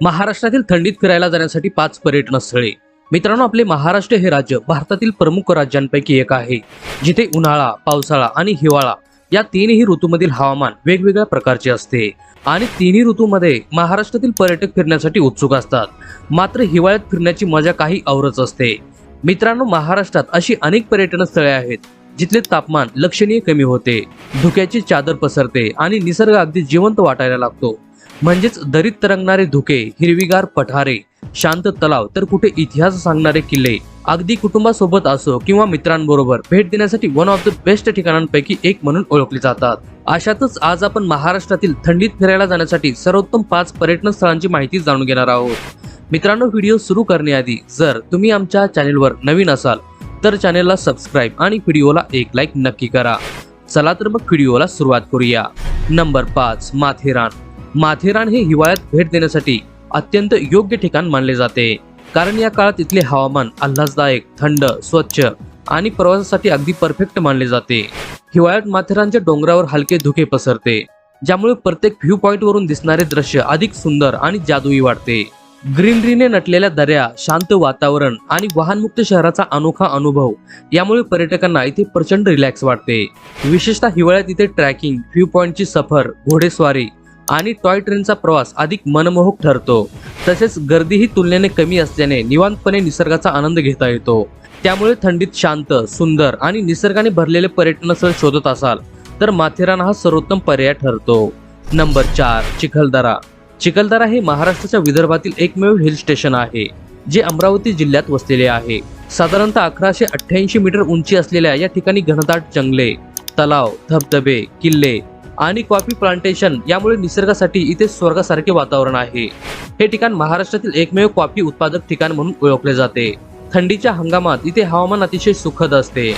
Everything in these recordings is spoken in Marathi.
महाराष्ट्रातील थंडीत फिरायला जाण्यासाठी पाच पर्यटन स्थळे. मित्रांनो आपले महाराष्ट्र हे राज्य भारतातील प्रमुख राज्यांपैकी एक आहे. जिथे उन्हाळा पावसाळा आणि हिवाळा या तीनही ऋतूमधील हवामान वेगवेगळ्या प्रकारचे असते. आणि तिन्ही ऋतूमध्ये महाराष्ट्रातील पर्यटक फिरण्यासाठी उत्सुक असतात. मात्र हिवाळ्यात फिरण्याची मजा काही औरच असते. मित्रांनो महाराष्ट्रात अशी अनेक पर्यटन स्थळे आहेत जिथले तापमान लक्षणीय कमी होते. धुक्याची चादर पसरते आणि निसर्ग अगदी जिवंत वाटायला लागतो. म्हणजेच दरीत तरंगणारे धुके हिरवीगार पठारे शांत तलाव तर कुठे इतिहास सांगणारे किल्ले अगदी कुटुंबासोबत असो किंवा मित्रांबरोबर भेट देण्यासाठी वन ऑफ द बेस्ट ठिकाणांपैकी एक म्हणून ओळखले जातात. अशातच आज आपण महाराष्ट्रातील थंडीत फिरायला जाण्यासाठी सर्वोत्तम पाच पर्यटन स्थळांची माहिती जाणून घेणार आहोत. मित्रांनो व्हिडिओ सुरू करण्याआधी जर तुम्ही आमच्या चॅनेलवर नवीन असाल तर चॅनेलला सबस्क्राईब आणि व्हिडिओला एक लाईक नक्की करा. चला तर मग व्हिडिओला सुरुवात करूया. नंबर पाच माथेरान. माथेरान हे हिवाळ्यात भेट देण्यासाठी अत्यंत योग्य ठिकाण मानले जाते. कारण या काळात इथले हवामान आल्हाददायक थंड स्वच्छ आणि प्रवासासाठी अगदी परफेक्ट मानले जाते. हिवाळ्यात माथेरानच्या डोंगरावर हलके धुके पसरते ज्यामुळे प्रत्येक व्ह्यू पॉइंट वरून दिसणारे दृश्य अधिक सुंदर आणि जादुई वाटते. ग्रीनरीने नटलेल्या दऱ्या शांत वातावरण आणि वाहनमुक्त शहराचा अनोखा अनुभव यामुळे पर्यटकांना इथे प्रचंड रिलॅक्स वाटते. विशेषतः हिवाळ्यात इथे ट्रॅकिंग व्ह्यू पॉइंटची सफर घोडेस्वारी आणि टॉय ट्रेनचा प्रवास अधिक मनमोहक ठरतो. तसेच गर्दीही तुलनेने कमी असल्याने निवांतपणे निसर्गाचा आनंद घेता येतो. त्यामुळे थंडीत शांत सुंदर आणि निसर्गाने भरलेले पर्यटन स्थळ शोधत असाल तर माथेरान हा सर्वोत्तम पर्याय ठरतो. नंबर चार चिखलदरा. चिखलदरा हे महाराष्ट्राच्या विदर्भातील एकमेव हिल स्टेशन आहे जे अमरावती जिल्ह्यात वसलेले आहे. साधारणतः अकराशे अठ्ठ्याऐंशी मीटर उंची असलेल्या या ठिकाणी घनदाट जंगले तलाव धबधबे किल्ले आणि कॉफी प्लांटेशन यामुळे निसर्गासाठी इथे स्वर्गासारखे वातावरण आहे. हे ठिकाण महाराष्ट्रातील एकमेव कॉफी उत्पादक ठिकाण म्हणून ओळखले जाते. थंडीच्या हंगामात इथे हवामान अतिशय सुखद असते.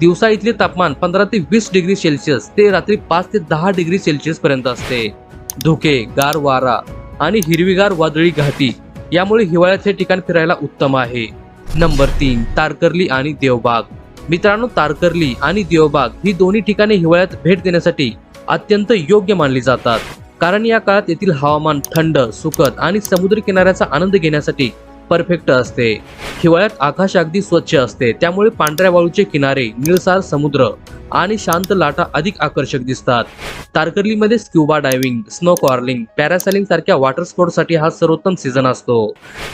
दिवसा इथले तापमान पंधरा ते वीस डिग्री सेल्सिअस ते रात्री पाच ते दहा डिग्री सेल्सिअस पर्यंत असते. धुके गार वारा आणि हिरवीगार वादळी घाटी यामुळे हिवाळ्यात हे ठिकाण फिरायला उत्तम आहे. नंबर तीन तारकर्ली आणि देवबाग. मित्रांनो तारकर्ली आणि देवबाग ही दोन्ही ठिकाणे हिवाळ्यात भेट देण्यासाठी अत्यंत योग्य मानली जातात. कारण या काळात येथील हवामान थंड सुखद आणि समुद्र किनाऱ्याचा आनंद घेण्यासाठी परफेक्ट असते. हिवाळ्यात आकाश अगदी स्वच्छ असते. त्यामुळे पांढऱ्या वाळूचे किनारे निळसार समुद्र आणि शांत लाटा अधिक आकर्षक दिसतात. तारकर्लीमध्ये स्क्युबा डायव्हिंग स्नो कॉर्लिंग पॅरासेलिंग सारख्या वॉटर स्पोर्टसाठी हा सर्वोत्तम सीझन असतो.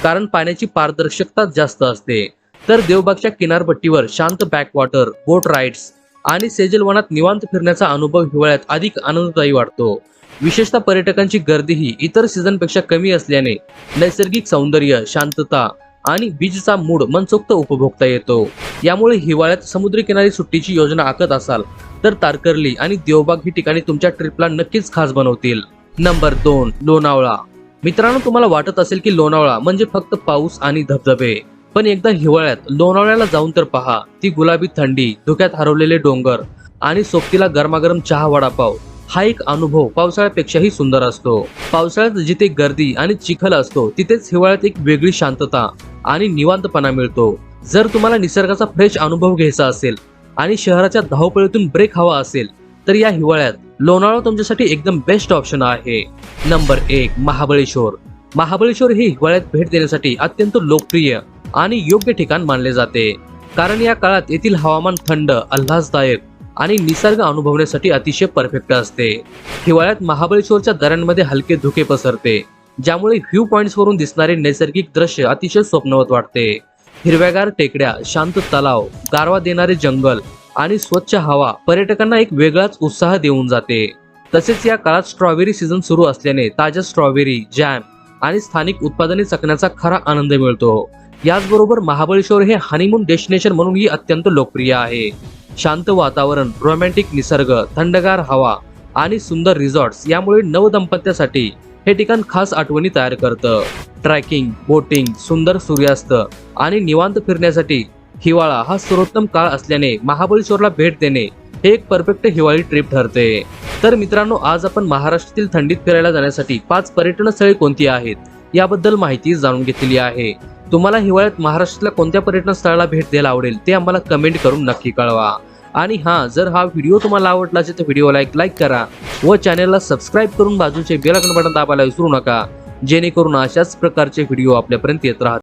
कारण पाण्याची पारदर्शकता जास्त असते. तर देवबागच्या किनारपट्टीवर शांत बॅकवॉटर बोट राईड्स आणि सेजल वनात निवांत फिरण्याचा अनुभव हिवाळ्यात अधिक आनंददायी वाटतो. विशेषतः पर्यटकांची गर्दीही इतर सीझनपेक्षा कमी असल्याने नैसर्गिक सौंदर्य शांतता आणि बीजचा मूड मनसोक्त उपभोगता येतो. यामुळे हिवाळ्यात समुद्रकिनारी सुट्टीची योजना आखत असाल तर तारकर्ली आणि देवबाग ही ठिकाणी तुमच्या ट्रिपला नक्कीच खास बनवतील. नंबर दोन लोणावळा. मित्रांनो तुम्हाला वाटत असेल की लोणावळा म्हणजे फक्त पाऊस आणि धबधबे. पण एकदा हिवाळ्यात लोणावळ्याला जाऊन तर पहा ती गुलाबी थंडी धुक्यात हरवलेले डोंगर आणि सोबतीला गरमागरम चहा वडापाव. हा एक अनुभव पावसाळ्यापेक्षाही सुंदर असतो. पावसाळ्यात जिथे गर्दी आणि चिखल असतो तिथेच हिवाळ्यात एक वेगळी शांतता आणि निवांतपणा मिळतो. जर तुम्हाला निसर्गाचा फ्रेश अनुभव घ्यायचा असेल आणि शहराच्या धावपळीतून ब्रेक हवा असेल तर या हिवाळ्यात लोणावळा तुमच्यासाठी एकदम बेस्ट ऑप्शन आहे. नंबर एक महाबळेश्वर. महाबळेश्वर हे हिवाळ्यात भेट देण्यासाठी अत्यंत लोकप्रिय आणि योग्य ठिकाण मानले जाते. कारण या काळात येथील हवामान थंड आल्हाददायक आणि निसर्ग अनुभवण्यासाठी अतिशय परफेक्ट असते. हिवाळ्यात महाबळेश्वरच्या दऱ्यांमध्ये हलके धुके पसरते ज्यामुळे व्ह्यू पॉइंट्स वरून दिसणारे नैसर्गिक दृश्य अतिशय स्वप्नवत वाटते. हिरव्यागार टेकड्या शांत तलाव गारवा देणारे जंगल आणि स्वच्छ हवा पर्यटकांना एक वेगळाच उत्साह देऊन जाते. तसेच या काळात स्ट्रॉबेरी सीझन सुरू असल्याने ताज्या स्ट्रॉबेरी जॅम आणि स्थानिक उत्पादने चकण्याचा खरा आनंद मिळतो. याचबरोबर महाबळेश्वर हे हनीमून डेस्टिनेशन म्हणूनही अत्यंत लोकप्रिय आहे. शांत वातावरण रोमॅन्टिक निसर्ग थंडगार हवा आणि सुंदर रिसॉर्ट्स यामुळे नवदंपत्यासाठी हे ठिकाण खास आठवणी तयार करतं. ट्रॅकिंग बोटिंग सुंदर सूर्यास्त आणि निवांत फिरण्यासाठी हिवाळा हा सर्वोत्तम काळ असल्याने महाबळेश्वरला भेट देणे हे एक परफेक्ट हिवाळी ट्रिप ठरते. तर मित्रांनो आज आपण महाराष्ट्रातील थंडीत फिरायला जाण्यासाठी पाच पर्यटन स्थळे कोणती आहेत याबद्दल माहिती जाणून घेतलेली आहे. तुम्हाला हिवाळ्यात महाराष्ट्रातल्या कोणत्या पर्यटन स्थळाला भेट द्यायला आवडेल ते आम्हाला कमेंट करून नक्की कळवा. आणि हां जर हा व्हिडिओ तुम्हाला आवडला असेल तर व्हिडिओला एक लाईक करा व चॅनलला सबस्क्राईब करून बाजूचे बेल बटन दाबायला विसरू नका. जेणेकरून अशाच प्रकारचे व्हिडिओ आपल्यापर्यंत येत राहतात